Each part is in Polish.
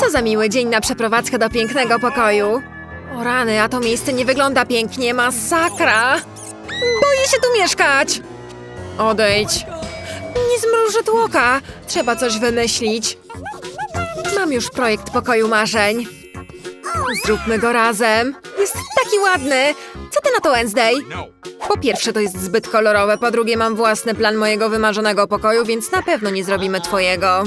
Co za miły dzień na przeprowadzkę do pięknego pokoju. O rany, a to miejsce nie wygląda pięknie, masakra. Boję się tu mieszkać. Odejdź. Nie zmrużę oka. Trzeba coś wymyślić. Mam już projekt pokoju marzeń. Zróbmy go razem. Jest taki ładny. Co ty na to Wednesday? Po pierwsze, to jest zbyt kolorowe, po drugie, mam własny plan mojego wymarzonego pokoju, więc na pewno nie zrobimy twojego.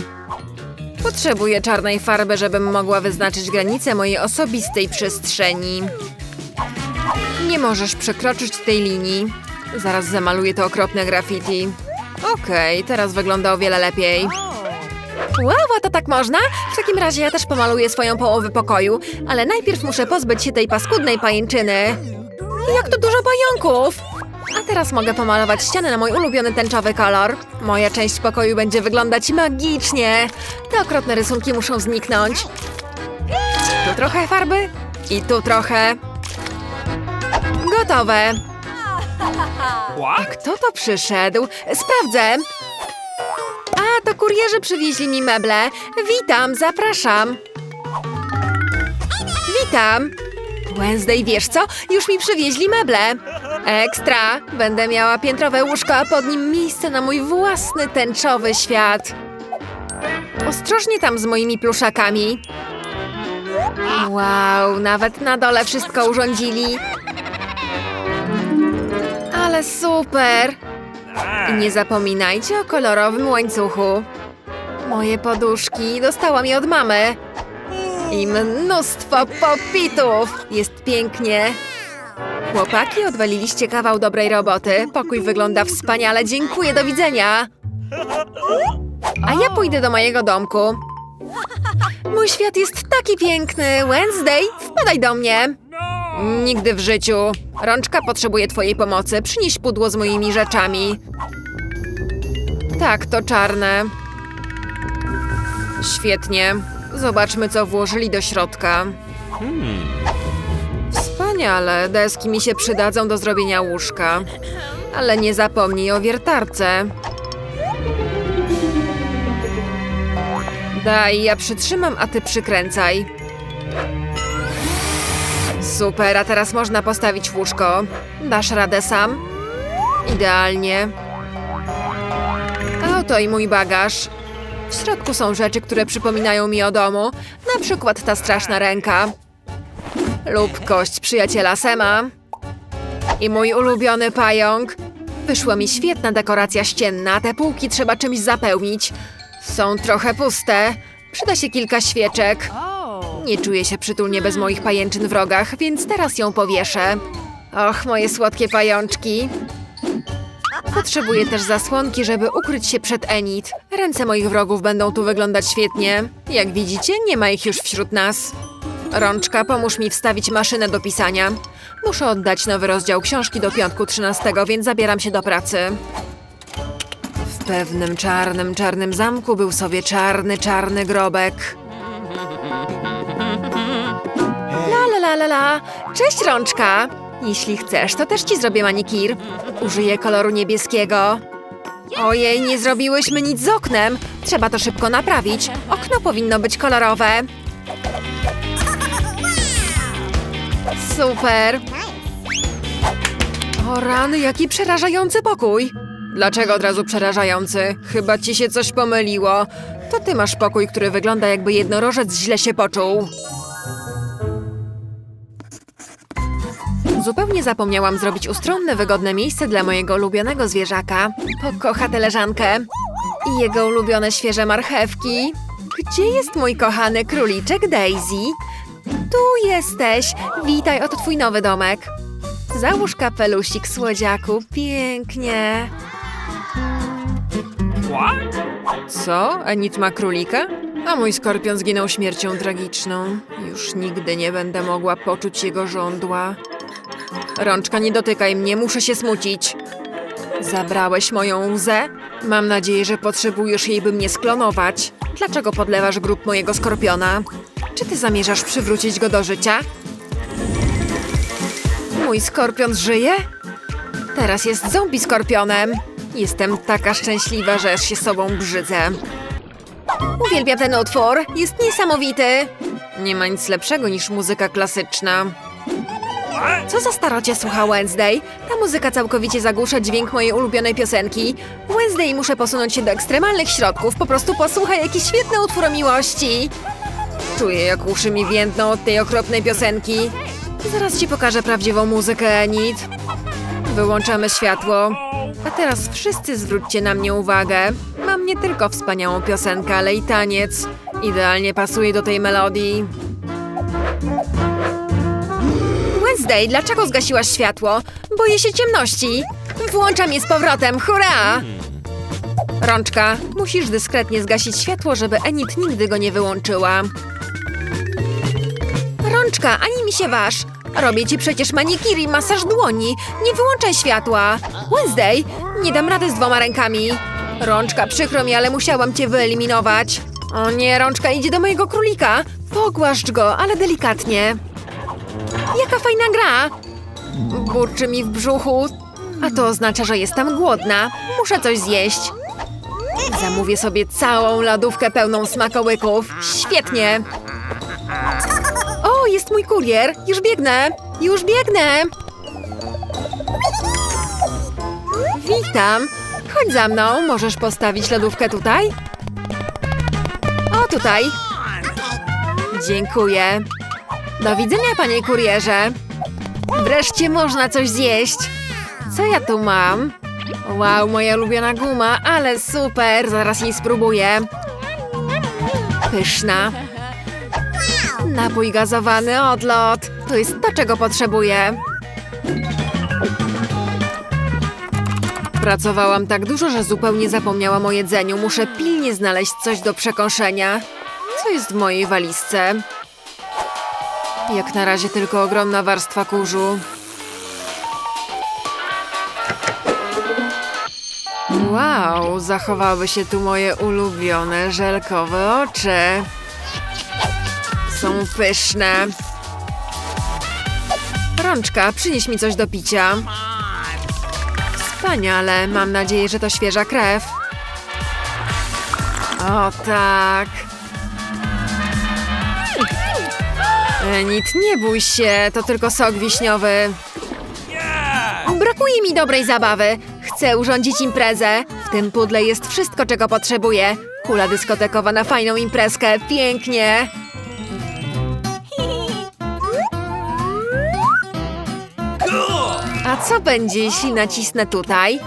Potrzebuję czarnej farby, żebym mogła wyznaczyć granice mojej osobistej przestrzeni. Nie możesz przekroczyć tej linii. Zaraz zamaluję to okropne graffiti. Okej, teraz wygląda o wiele lepiej. Wow, a to tak można? W takim razie ja też pomaluję swoją połowę pokoju, ale najpierw muszę pozbyć się tej paskudnej pajęczyny. Jak tu dużo pająków! A teraz mogę pomalować ściany na mój ulubiony tęczowy kolor. Moja część pokoju będzie wyglądać magicznie. Te okropne rysunki muszą zniknąć. Tu trochę farby i tu trochę. Gotowe. A kto to przyszedł? Sprawdzę. A, to kurierzy przywieźli mi meble. Witam, zapraszam. Witam. Wednesday, wiesz co? Już mi przywieźli meble. Ekstra! Będę miała piętrowe łóżko, a pod nim miejsce na mój własny tęczowy świat. Ostrożnie tam z moimi pluszakami. Wow, nawet na dole wszystko urządzili. Ale super! I nie zapominajcie o kolorowym łańcuchu. Moje poduszki dostałam je od mamy. I mnóstwo popitów! Jest pięknie. Chłopaki, odwaliliście kawał dobrej roboty. Pokój wygląda wspaniale. Dziękuję, do widzenia. A ja pójdę do mojego domku. Mój świat jest taki piękny. Wednesday, wpadaj do mnie. Nigdy w życiu. Rączka potrzebuje twojej pomocy. Przynieś pudło z moimi rzeczami. Tak, to czarne. Świetnie. Zobaczmy, co włożyli do środka. Wspaniale. Deski mi się przydadzą do zrobienia łóżka. Ale nie zapomnij o wiertarce. Daj, ja przytrzymam, a ty przykręcaj. Super, a teraz można postawić łóżko. Dasz radę sam? Idealnie. A oto i mój bagaż. W środku są rzeczy, które przypominają mi o domu. Na przykład ta straszna ręka. Lub kość przyjaciela Sema. I mój ulubiony pająk. Wyszła mi świetna dekoracja ścienna. Te półki trzeba czymś zapełnić. Są trochę puste. Przyda się kilka świeczek. Nie czuję się przytulnie bez moich pajęczyn w rogach, więc teraz ją powieszę. Och, moje słodkie pajączki. Potrzebuję też zasłonki, żeby ukryć się przed Enid. Ręce moich wrogów będą tu wyglądać świetnie. Jak widzicie, nie ma ich już wśród nas. Rączka, pomóż mi wstawić maszynę do pisania. Muszę oddać nowy rozdział książki do piątku 13, więc zabieram się do pracy. W pewnym czarnym, czarnym zamku był sobie czarny, czarny grobek. La la la la la. Cześć Rączka. Jeśli chcesz, to też ci zrobię manikir. Użyję koloru niebieskiego. Ojej, nie zrobiłyśmy nic z oknem. Trzeba to szybko naprawić. Okno powinno być kolorowe. Super. O rany, jaki przerażający pokój. Dlaczego od razu przerażający? Chyba ci się coś pomyliło. To ty masz pokój, który wygląda jakby jednorożec źle się poczuł. Zupełnie zapomniałam zrobić ustronne, wygodne miejsce dla mojego ulubionego zwierzaka. Pokocha tę leżankę. I jego ulubione świeże marchewki. Gdzie jest mój kochany króliczek Daisy? Tu jesteś! Witaj, oto twój nowy domek. Załóż kapelusik, słodziaku. Pięknie. Co? Enid ma królika? A mój skorpion zginął śmiercią tragiczną. Już nigdy nie będę mogła poczuć jego żądła. Rączka, nie dotykaj mnie, muszę się smucić. Zabrałeś moją łzę? Mam nadzieję, że potrzebujesz jej, by mnie sklonować. Dlaczego podlewasz grób mojego skorpiona? Czy ty zamierzasz przywrócić go do życia? Mój skorpion żyje? Teraz jest zombie skorpionem. Jestem taka szczęśliwa, że aż się sobą brzydzę. Uwielbiam ten utwór, jest niesamowity. Nie ma nic lepszego niż muzyka klasyczna. Co za starocie słucha Wednesday? Ta muzyka całkowicie zagłusza dźwięk mojej ulubionej piosenki. Wednesday muszę posunąć się do ekstremalnych środków, po prostu posłuchaj jaki świetny utwór o miłości. Czuję jak uszy mi więdną od tej okropnej piosenki. Zaraz ci pokażę prawdziwą muzykę, Enid. Wyłączamy światło. A teraz wszyscy zwróćcie na mnie uwagę. Mam nie tylko wspaniałą piosenkę, ale i taniec. Idealnie pasuje do tej melodii. Wednesday, dlaczego zgasiłaś światło? Boję się ciemności. Włączam je z powrotem, hurra! Rączka, musisz dyskretnie zgasić światło, żeby Enid nigdy go nie wyłączyła. Rączka, ani mi się waż. Robię ci przecież manikiri, masaż dłoni. Nie wyłączaj światła. Wednesday, nie dam rady z dwoma rękami. Rączka, przykro mi, ale musiałam cię wyeliminować. O nie, rączka idzie do mojego królika. Pogłaszcz go, ale delikatnie. Jaka fajna gra! Burczy mi w brzuchu, a to oznacza, że jestem głodna. Muszę coś zjeść. Zamówię sobie całą lodówkę pełną smakołyków. Świetnie! Jest mój kurier! Już biegnę! Już biegnę! Witam! Chodź za mną, możesz postawić lodówkę tutaj? O, tutaj! Dziękuję. Do widzenia, panie kurierze. Wreszcie można coś zjeść. Co ja tu mam? Wow, moja ulubiona guma, ale super, zaraz jej spróbuję. Pyszna. Napój gazowany, odlot. To jest to, czego potrzebuję. Pracowałam tak dużo, że zupełnie zapomniałam o jedzeniu. Muszę pilnie znaleźć coś do przekąszenia. Co jest w mojej walizce? Jak na razie tylko ogromna warstwa kurzu. Wow, zachowały się tu moje ulubione żelkowe oczy. Są pyszne. Rączka, przynieś mi coś do picia. Wspaniale, mam nadzieję, że to świeża krew. O tak. Enit, nie bój się, to tylko sok wiśniowy. Brakuje mi dobrej zabawy. Chcę urządzić imprezę. W tym pudle jest wszystko, czego potrzebuję. Kula dyskotekowa na fajną imprezkę. Pięknie. Co będzie, jeśli nacisnę tutaj?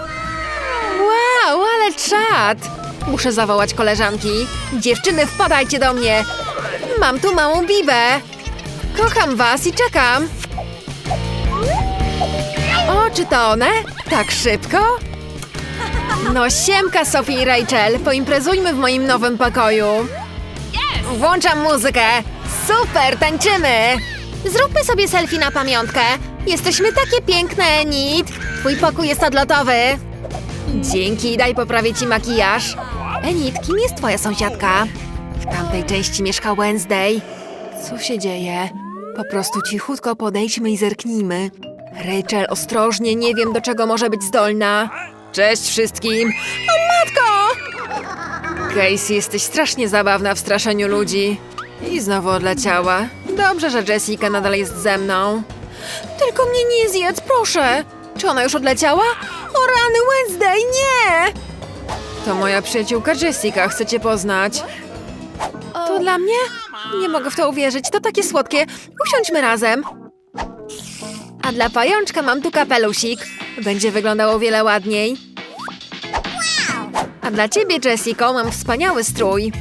Wow, ale czad! Muszę zawołać koleżanki. Dziewczyny, wpadajcie do mnie. Mam tu małą bibę. Kocham was i czekam. O, czy to one? Tak szybko? No siemka, Sophie i Rachel. Poimprezujmy w moim nowym pokoju. Włączam muzykę. Super, tańczymy. Zróbmy sobie selfie na pamiątkę. Jesteśmy takie piękne, Enid. Twój pokój jest odlotowy. Dzięki, daj poprawię ci makijaż. Enid, kim jest twoja sąsiadka? W tamtej części mieszka Wednesday. Co się dzieje? Po prostu cichutko podejdźmy i zerknijmy. Rachel, ostrożnie, nie wiem do czego może być zdolna. Cześć wszystkim! O matko! Casey, jesteś strasznie zabawna w straszeniu ludzi. I znowu odleciała. Dobrze, że Jessica nadal jest ze mną. Tylko mnie nie zjedz, proszę! Czy ona już odleciała? O rany, Wednesday, nie! To moja przyjaciółka Jessica, chcę cię poznać. To dla mnie? Nie mogę w to uwierzyć, to takie słodkie. Usiądźmy razem. A dla pajączka mam tu kapelusik. Będzie wyglądał o wiele ładniej. A dla ciebie, Jessico, mam wspaniały strój.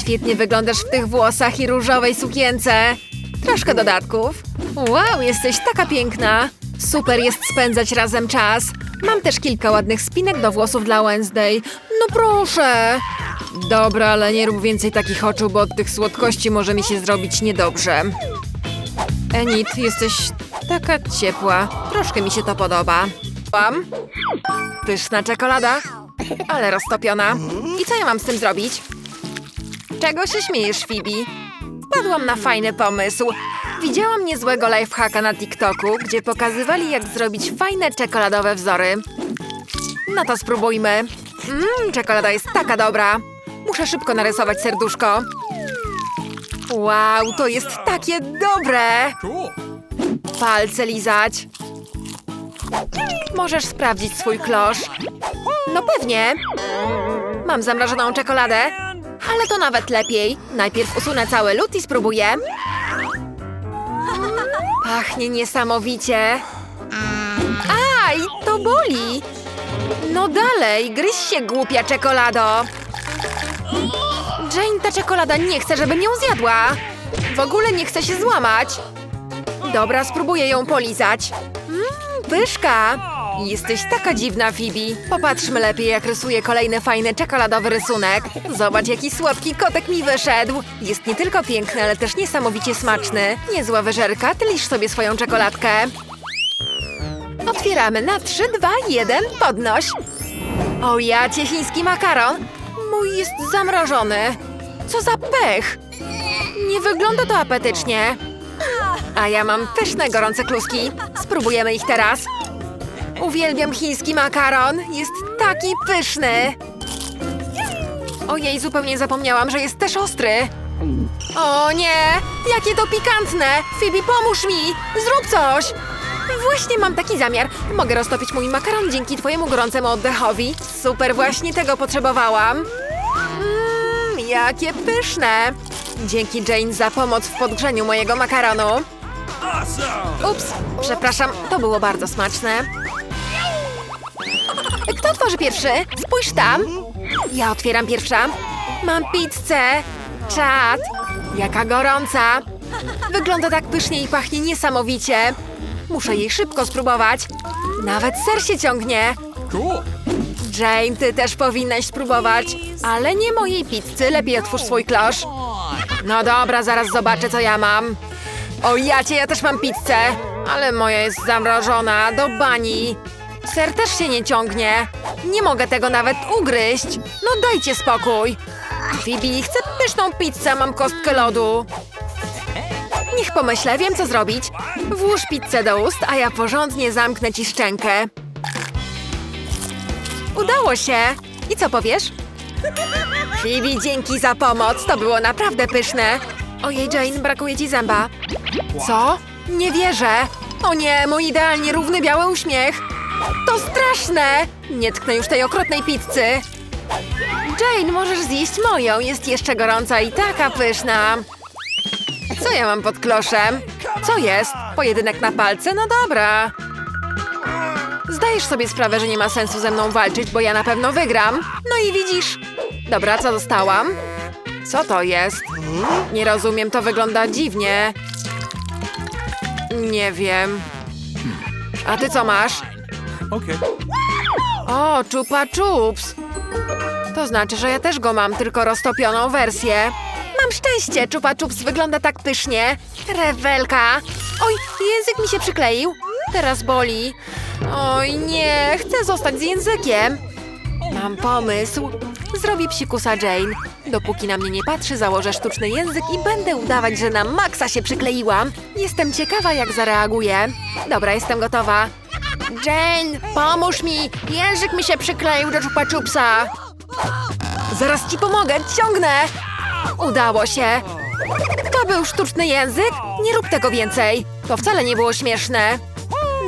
Świetnie wyglądasz w tych włosach i różowej sukience. Troszkę dodatków. Wow, jesteś taka piękna. Super jest spędzać razem czas. Mam też kilka ładnych spinek do włosów dla Wednesday. No proszę. Dobra, ale nie rób więcej takich oczu, bo od tych słodkości może mi się zrobić niedobrze. Enid, jesteś taka ciepła. Troszkę mi się to podoba. Mam? Pyszna czekolada, ale roztopiona. I co ja mam z tym zrobić? Czego się śmiejesz, Phoebe? Wpadłam na fajny pomysł. Widziałam niezłego lifehacka na TikToku, gdzie pokazywali, jak zrobić fajne czekoladowe wzory. No to spróbujmy. Mmm, czekolada jest taka dobra. Muszę szybko narysować serduszko. Wow, to jest takie dobre! Palce lizać. Możesz sprawdzić swój klosz. No pewnie. Mam zamrożoną czekoladę, ale to nawet lepiej. Najpierw usunę cały lód i spróbuję. Pachnie niesamowicie. Aj, to boli. No dalej, gryź się głupia czekolado. Jane, ta czekolada nie chce, żebym ją zjadła. W ogóle nie chce się złamać. Dobra, spróbuję ją polizać. Mmm, pyszka. Jesteś taka dziwna, Phoebe. Popatrzmy lepiej, jak rysuje kolejny fajny czekoladowy rysunek. Zobacz, jaki słodki kotek mi wyszedł. Jest nie tylko piękny, ale też niesamowicie smaczny. Niezła wyżerka, ty lisz sobie swoją czekoladkę. Otwieramy na 3, 2, 1, podnoś. O jacie, chiński makaron. Mój jest zamrożony. Co za pech. Nie wygląda to apetycznie. A ja mam pyszne, gorące kluski. Spróbujemy ich teraz. Uwielbiam chiński makaron. Jest taki pyszny. Ojej, zupełnie zapomniałam, że jest też ostry. O nie! Jakie to pikantne! Phoebe, pomóż mi! Zrób coś! Właśnie mam taki zamiar. Mogę roztopić mój makaron dzięki twojemu gorącemu oddechowi. Super, właśnie tego potrzebowałam. Mmm, jakie pyszne! Dzięki Jane za pomoc w podgrzaniu mojego makaronu. Ups, przepraszam, to było bardzo smaczne. Kto otworzy pierwszy? Spójrz tam. Ja otwieram pierwsza. Mam pizzę. Czad. Jaka gorąca. Wygląda tak pysznie i pachnie niesamowicie. Muszę jej szybko spróbować. Nawet ser się ciągnie. Jane, ty też powinnaś spróbować. Ale nie mojej pizzy, lepiej otwórz swój klosz. No dobra, zaraz zobaczę, co ja mam. O jacie, ja też mam pizzę. Ale moja jest zamrożona, do bani. Ser też się nie ciągnie. Nie mogę tego nawet ugryźć. No dajcie spokój. Phoebe, chcę pyszną pizzę, mam kostkę lodu. Niech pomyślę, wiem co zrobić. Włóż pizzę do ust, a ja porządnie zamknę ci szczękę. Udało się! I co powiesz? Phoebe, dzięki za pomoc, to było naprawdę pyszne. Ojej, Jane, brakuje ci zęba. Co? Nie wierzę. O nie, mój idealnie równy biały uśmiech. To straszne! Nie tknę już tej okropnej pizzy. Jane, możesz zjeść moją, jest jeszcze gorąca i taka pyszna. Co ja mam pod kloszem? Co jest? Pojedynek na palce? No dobra. Zdajesz sobie sprawę, że nie ma sensu ze mną walczyć, bo ja na pewno wygram. No i widzisz. Dobra, co dostałam? Co to jest? Nie rozumiem, to wygląda dziwnie. Nie wiem. A ty co masz? Okay. O, czupa czups. To znaczy, że ja też go mam, tylko roztopioną wersję. Mam szczęście, czupa czups wygląda tak pysznie. Rewelka. Oj, język mi się przykleił. Teraz boli. Oj, nie, chcę zostać z językiem. Mam pomysł. Zrobię psikusa Jane. Dopóki na mnie nie patrzy, założę sztuczny język i będę udawać, że na maksa się przykleiłam. Jestem ciekawa, jak zareaguje. Dobra, jestem gotowa. Jane, pomóż mi! Język mi się przykleił do czupa czupsa. Zaraz ci pomogę, ciągnę! Udało się. To był sztuczny język? Nie rób tego więcej. To wcale nie było śmieszne.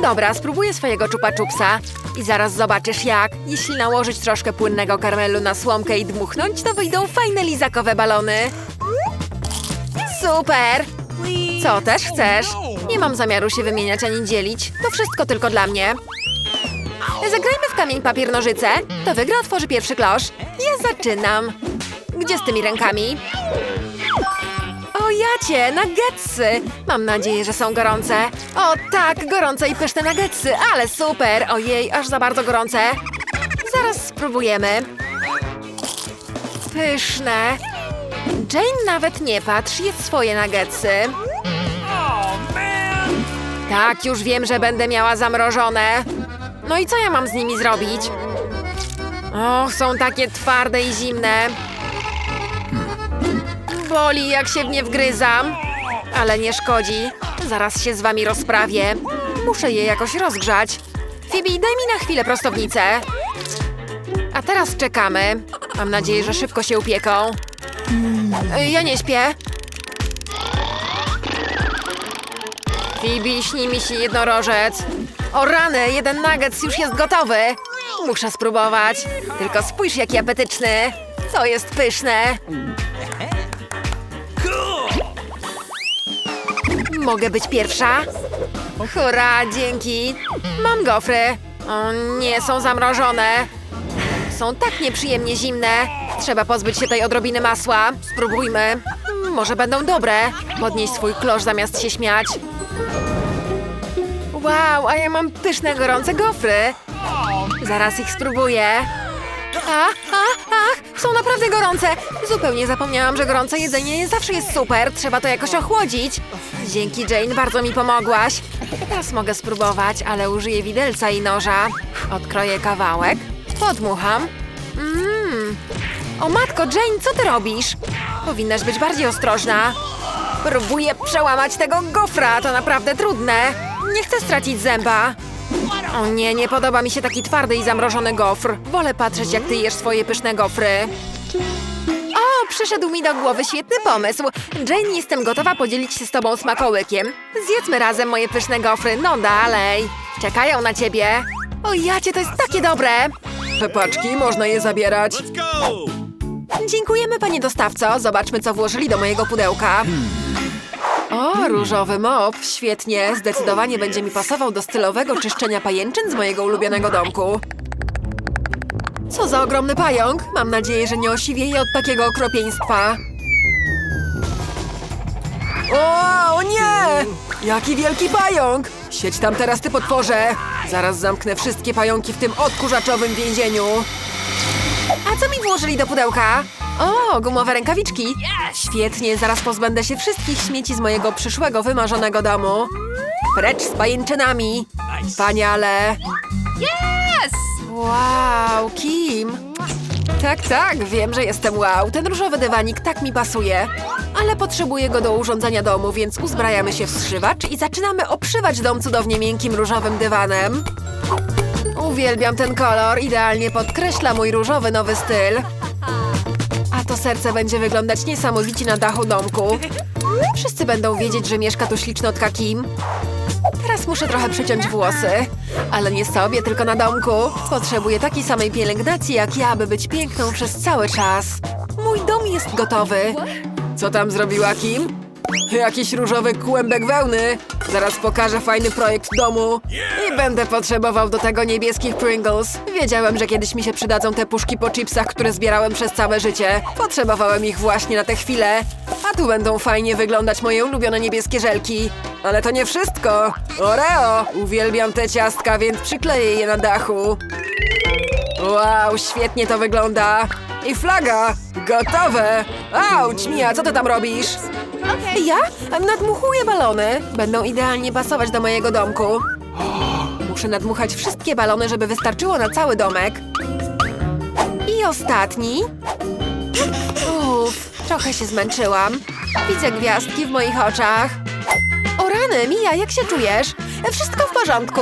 Dobra, spróbuję swojego czupa czupsa. I zaraz zobaczysz jak. Jeśli nałożyć troszkę płynnego karmelu na słomkę i dmuchnąć, to wyjdą fajne lizakowe balony. Super! Co też chcesz? Nie mam zamiaru się wymieniać ani dzielić. To wszystko tylko dla mnie. Zagrajmy w kamień, papier, nożyce. To wygra otworzy pierwszy klosz. Ja zaczynam. Gdzie z tymi rękami? O jacie, nuggetsy! Mam nadzieję, że są gorące. O tak, gorące i pyszne nuggetsy, ale super! Ojej, aż za bardzo gorące. Zaraz spróbujemy. Pyszne. Jane nawet nie patrz, jest swoje nuggetsy. Tak, już wiem, że będę miała zamrożone. No i co ja mam z nimi zrobić? Och, są takie twarde i zimne. Boli, jak się w nie wgryzam. Ale nie szkodzi. Zaraz się z wami rozprawię. Muszę je jakoś rozgrzać. Phoebe, daj mi na chwilę prostownicę. A teraz czekamy. Mam nadzieję, że szybko się upieką. Ja nie śpię. Fibi, śni mi się jednorożec. O rany, jeden nuggets już jest gotowy. Muszę spróbować. Tylko spójrz, jaki apetyczny. To jest pyszne. Mogę być pierwsza? Hurra, dzięki. Mam gofry. O nie, są zamrożone. Są tak nieprzyjemnie zimne. Trzeba pozbyć się tej odrobiny masła. Spróbujmy. Może będą dobre. Podnieś swój klosz zamiast się śmiać. Wow, a ja mam pyszne, gorące gofry. Zaraz ich spróbuję. A, a, ach, są naprawdę gorące. Zupełnie zapomniałam, że gorące jedzenie zawsze jest super. Trzeba to jakoś ochłodzić. Dzięki, Jane, bardzo mi pomogłaś. Teraz mogę spróbować, ale użyję widelca i noża. Odkroję kawałek, podmucham. Mmm. O matko, Jane, co ty robisz? Powinnaś być bardziej ostrożna. Próbuję przełamać tego gofra, to naprawdę trudne. Nie chcę stracić zęba. O nie, nie podoba mi się taki twardy i zamrożony gofr. Wolę patrzeć, jak ty jesz swoje pyszne gofry. O, przyszedł mi do głowy świetny pomysł. Jane, jestem gotowa podzielić się z tobą smakołykiem. Zjedzmy razem moje pyszne gofry, no dalej. Czekają na ciebie. O jacie, to jest takie dobre. Pepaczki, można je zabierać. Dziękujemy, panie dostawco. Zobaczmy, co włożyli do mojego pudełka. O, różowy mop. Świetnie. Zdecydowanie będzie mi pasował do stylowego czyszczenia pajęczyn z mojego ulubionego domku. Co za ogromny pająk. Mam nadzieję, że nie osiwieje od takiego okropieństwa. O, o nie! Jaki wielki pająk! Siedź tam teraz, ty potworze! Zaraz zamknę wszystkie pająki w tym odkurzaczowym więzieniu. Co mi włożyli do pudełka? O, gumowe rękawiczki. Świetnie, zaraz pozbędę się wszystkich śmieci z mojego przyszłego, wymarzonego domu. Precz z pajęczynami. Wspaniale. Yes! Wow, Kim. Tak, tak, wiem, że jestem wow. Ten różowy dywanik tak mi pasuje. Ale potrzebuję go do urządzenia domu, więc uzbrajamy się w zszywacz i zaczynamy obszywać dom cudownie miękkim różowym dywanem. Uwielbiam ten kolor, idealnie podkreśla mój różowy nowy styl. A to serce będzie wyglądać niesamowicie na dachu domku. Wszyscy będą wiedzieć, że mieszka tu ślicznotka Kim. Teraz muszę trochę przyciąć włosy. Ale nie sobie, tylko na domku. Potrzebuję takiej samej pielęgnacji jak ja, by być piękną przez cały czas. Mój dom jest gotowy. Co tam zrobiła Kim? Jakiś różowy kłębek wełny. Zaraz pokażę fajny projekt domu. I będę potrzebował do tego niebieskich Pringles. Wiedziałem, że kiedyś mi się przydadzą te puszki po chipsach, które zbierałem przez całe życie. Potrzebowałem ich właśnie na tę chwilę. A tu będą fajnie wyglądać moje ulubione niebieskie żelki. Ale to nie wszystko. Oreo! Uwielbiam te ciastka, więc przykleję je na dachu. Wow, świetnie to wygląda. I flaga! Gotowe! Auć, Mia, co ty tam robisz? Ja nadmuchuję balony. Będą idealnie pasować do mojego domku. Muszę nadmuchać wszystkie balony, żeby wystarczyło na cały domek. I ostatni. Uff, trochę się zmęczyłam. Widzę gwiazdki w moich oczach. O rany, Mija, jak się czujesz? Wszystko w porządku.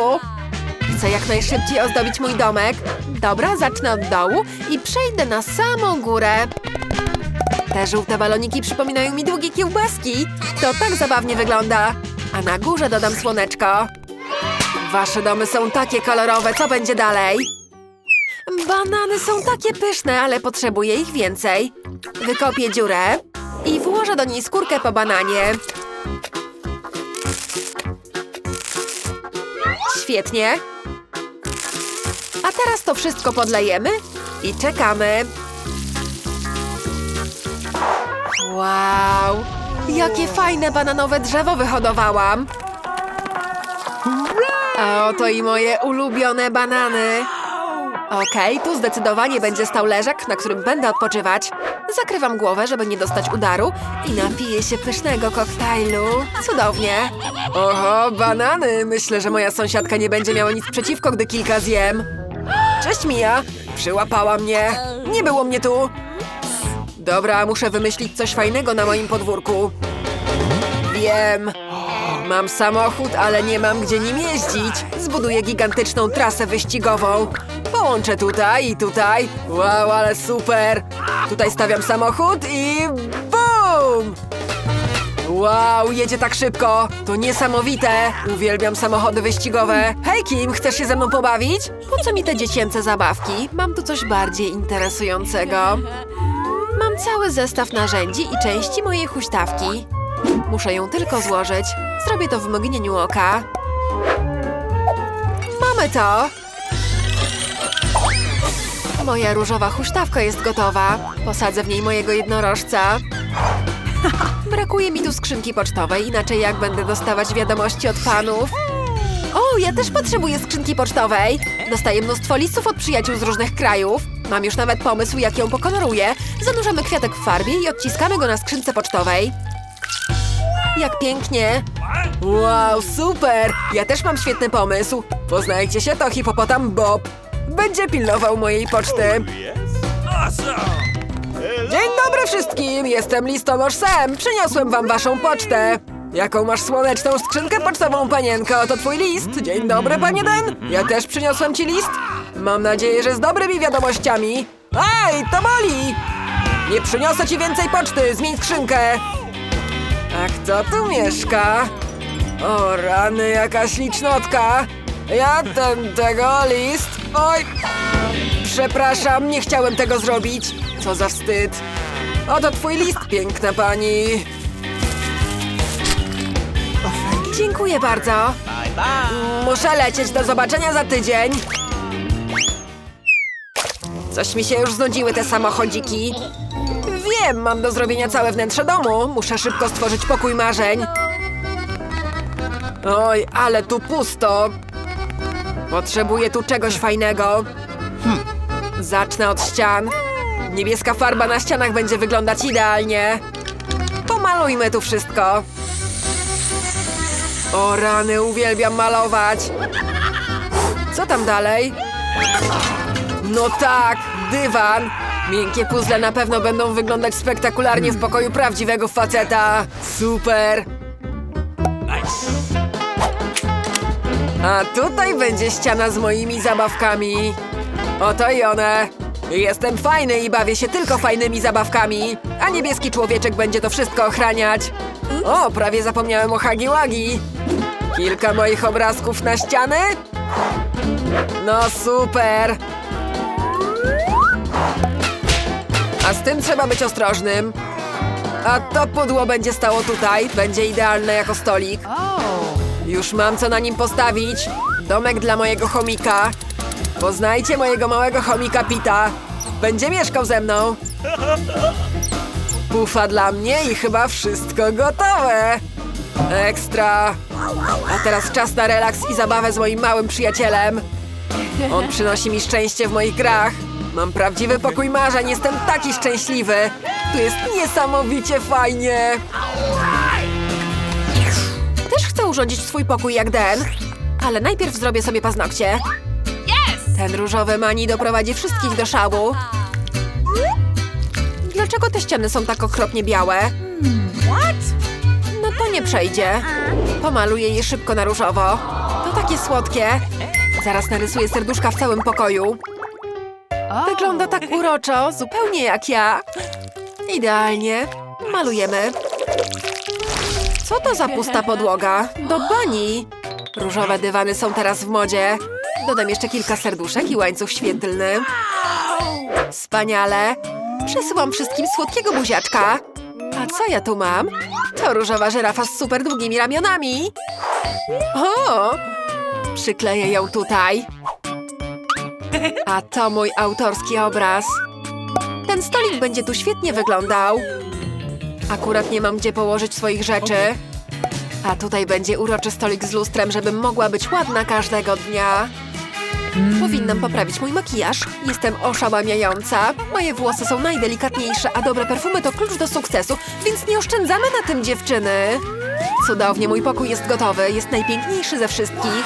Chcę jak najszybciej ozdobić mój domek. Dobra, zacznę od dołu i przejdę na samą górę. Te żółte baloniki przypominają mi długie kiełbaski. To tak zabawnie wygląda. A na górze dodam słoneczko. Wasze domy są takie kolorowe, co będzie dalej? Banany są takie pyszne, ale potrzebuję ich więcej. Wykopię dziurę i włożę do niej skórkę po bananie. Świetnie. A teraz to wszystko podlejemy i czekamy. Wow! Jakie fajne bananowe drzewo wyhodowałam! A oto i moje ulubione banany. Okej, tu zdecydowanie będzie stał leżak, na którym będę odpoczywać. Zakrywam głowę, żeby nie dostać udaru i napiję się pysznego koktajlu. Cudownie. Oho, banany! Myślę, że moja sąsiadka nie będzie miała nic przeciwko, gdy kilka zjem. Cześć, Mia! Przyłapała mnie. Nie było mnie tu. Dobra, muszę wymyślić coś fajnego na moim podwórku. Wiem. Mam samochód, ale nie mam gdzie nim jeździć. Zbuduję gigantyczną trasę wyścigową. Połączę tutaj i tutaj. Wow, ale super. Tutaj stawiam samochód i BUM! Wow, jedzie tak szybko! To niesamowite! Uwielbiam samochody wyścigowe. Hej Kim, chcesz się ze mną pobawić? Po co mi te dziecięce zabawki? Mam tu coś bardziej interesującego. Cały zestaw narzędzi i części mojej huśtawki. Muszę ją tylko złożyć. Zrobię to w mgnieniu oka. Mamy to! Moja różowa huśtawka jest gotowa. Posadzę w niej mojego jednorożca. Brakuje mi tu skrzynki pocztowej, inaczej jak będę dostawać wiadomości od fanów? O, ja też potrzebuję skrzynki pocztowej. Dostaję mnóstwo listów od przyjaciół z różnych krajów. Mam już nawet pomysł, jak ją pokoloruję. Zanurzamy kwiatek w farbie i odciskamy go na skrzynce pocztowej. Jak pięknie! Wow, super! Ja też mam świetny pomysł. Poznajcie się, to hipopotam Bob. Będzie pilnował mojej poczty. Awesome. Dzień dobry wszystkim! Jestem listonosz Sam. Przyniosłem wam waszą pocztę. Jaką masz słoneczną skrzynkę pocztową, panienko? To twój list. Dzień dobry, panie Den. Ja też przyniosłem ci list. Mam nadzieję, że z dobrymi wiadomościami. Aj, to boli! Nie przyniosę ci więcej poczty. Zmień skrzynkę. A kto tu mieszka? O rany, jaka ślicznotka. Ja ten tego list. Oj, Przepraszam, nie chciałem tego zrobić. Co za wstyd. Oto twój list, piękna pani. Dziękuję bardzo. Muszę lecieć, do zobaczenia za tydzień. Coś mi się już znudziły te samochodziki. Wiem, mam do zrobienia całe wnętrze domu. Muszę szybko stworzyć pokój marzeń. Oj, ale tu pusto. Potrzebuję tu czegoś fajnego. Zacznę od ścian. Niebieska farba na ścianach będzie wyglądać idealnie. Pomalujmy tu wszystko. O rany, uwielbiam malować. Co tam dalej? No tak, dywan. Miękkie puzzle na pewno będą wyglądać spektakularnie w pokoju prawdziwego faceta. Super. A tutaj będzie ściana z moimi zabawkami. Oto i one. Jestem fajny i bawię się tylko fajnymi zabawkami, a niebieski człowieczek będzie to wszystko ochraniać. O, prawie zapomniałem o Hagi Wagi. Kilka moich obrazków na ściany. No super. A z tym trzeba być ostrożnym. A to pudło będzie stało tutaj. Będzie idealne jako stolik. Już mam co na nim postawić. Domek dla mojego chomika. Poznajcie mojego małego chomika Pita. Będzie mieszkał ze mną. Pufa dla mnie i chyba wszystko gotowe. Ekstra. A teraz czas na relaks i zabawę z moim małym przyjacielem. On przynosi mi szczęście w moich grach. Mam prawdziwy pokój marzeń, jestem taki szczęśliwy. Tu jest niesamowicie fajnie. Też chcę urządzić swój pokój jak Den, ale najpierw zrobię sobie paznokcie. Ten różowy mani doprowadzi wszystkich do szału. Dlaczego te ściany są tak okropnie białe? No to nie przejdzie. Pomaluję je szybko na różowo. To takie słodkie. Zaraz narysuję serduszka w całym pokoju. Wygląda tak uroczo, zupełnie jak ja. Idealnie. Malujemy. Co to za pusta podłoga? Do bani. Różowe dywany są teraz w modzie. Dodam jeszcze kilka serduszek i łańcuch świetlny. Wspaniale. Przesyłam wszystkim słodkiego buziaczka. A co ja tu mam? To różowa żyrafa z super długimi ramionami. O! Przykleję ją tutaj. A to mój autorski obraz. Ten stolik będzie tu świetnie wyglądał. Akurat nie mam gdzie położyć swoich rzeczy. A tutaj będzie uroczy stolik z lustrem, żebym mogła być ładna każdego dnia. Powinnam poprawić mój makijaż. Jestem oszałamiająca. Moje włosy są najdelikatniejsze, a dobre perfumy to klucz do sukcesu, więc nie oszczędzamy na tym dziewczyny. Cudownie, mój pokój jest gotowy. Jest najpiękniejszy ze wszystkich.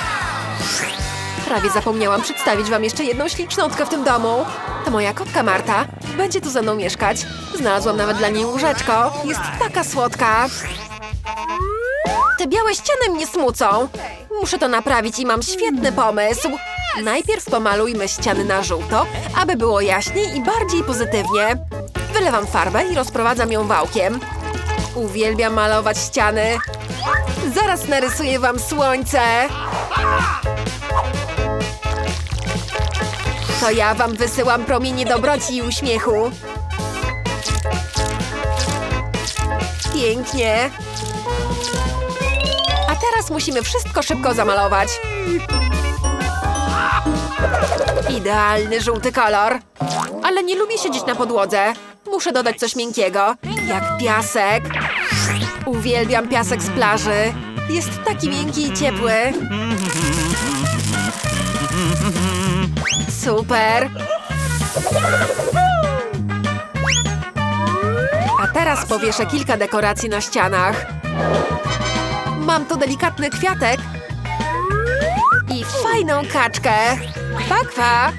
Prawie zapomniałam przedstawić wam jeszcze jedną ślicznotkę w tym domu. To moja kotka Marta. Będzie tu ze mną mieszkać. Znalazłam nawet dla niej łóżeczko. Jest taka słodka. Te białe ściany mnie smucą. Muszę to naprawić i mam świetny pomysł. Najpierw pomalujmy ściany na żółto, aby było jaśniej i bardziej pozytywnie. Wylewam farbę i rozprowadzam ją wałkiem. Uwielbiam malować ściany. Zaraz narysuję wam słońce. To ja wam wysyłam promienie dobroci i uśmiechu. Pięknie. A teraz musimy wszystko szybko zamalować. Idealny żółty kolor. Ale nie lubię siedzieć na podłodze. Muszę dodać coś miękkiego, jak piasek. Uwielbiam piasek z plaży. Jest taki miękki i ciepły. Super. A teraz powieszę kilka dekoracji na ścianach. Mam tu delikatny kwiatek i fajną kaczkę. Kwa.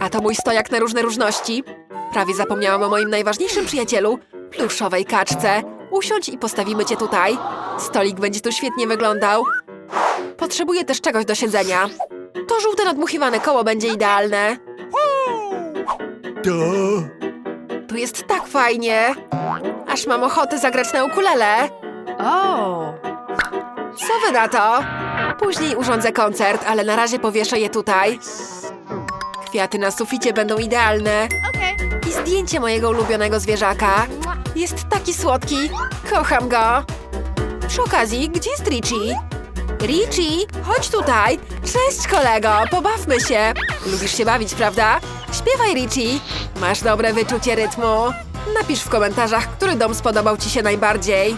A to mój stojak na różne różności. Prawie zapomniałam o moim najważniejszym przyjacielu, pluszowej kaczce. Usiądź i postawimy cię tutaj. Stolik będzie tu świetnie wyglądał. Potrzebuję też czegoś do siedzenia. To żółte nadmuchiwane koło będzie idealne. Tu jest tak fajnie. Aż mam ochotę zagrać na ukulele. Oh. Co wy na to? Później urządzę koncert, ale na razie powieszę je tutaj. Kwiaty na suficie będą idealne. I zdjęcie mojego ulubionego zwierzaka. Jest taki słodki. Kocham go. Przy okazji, gdzie jest Richie? Richie, chodź tutaj. Cześć, kolego, pobawmy się. Lubisz się bawić, prawda? Śpiewaj, Richie. Masz dobre wyczucie rytmu. Napisz w komentarzach, który dom spodobał ci się najbardziej.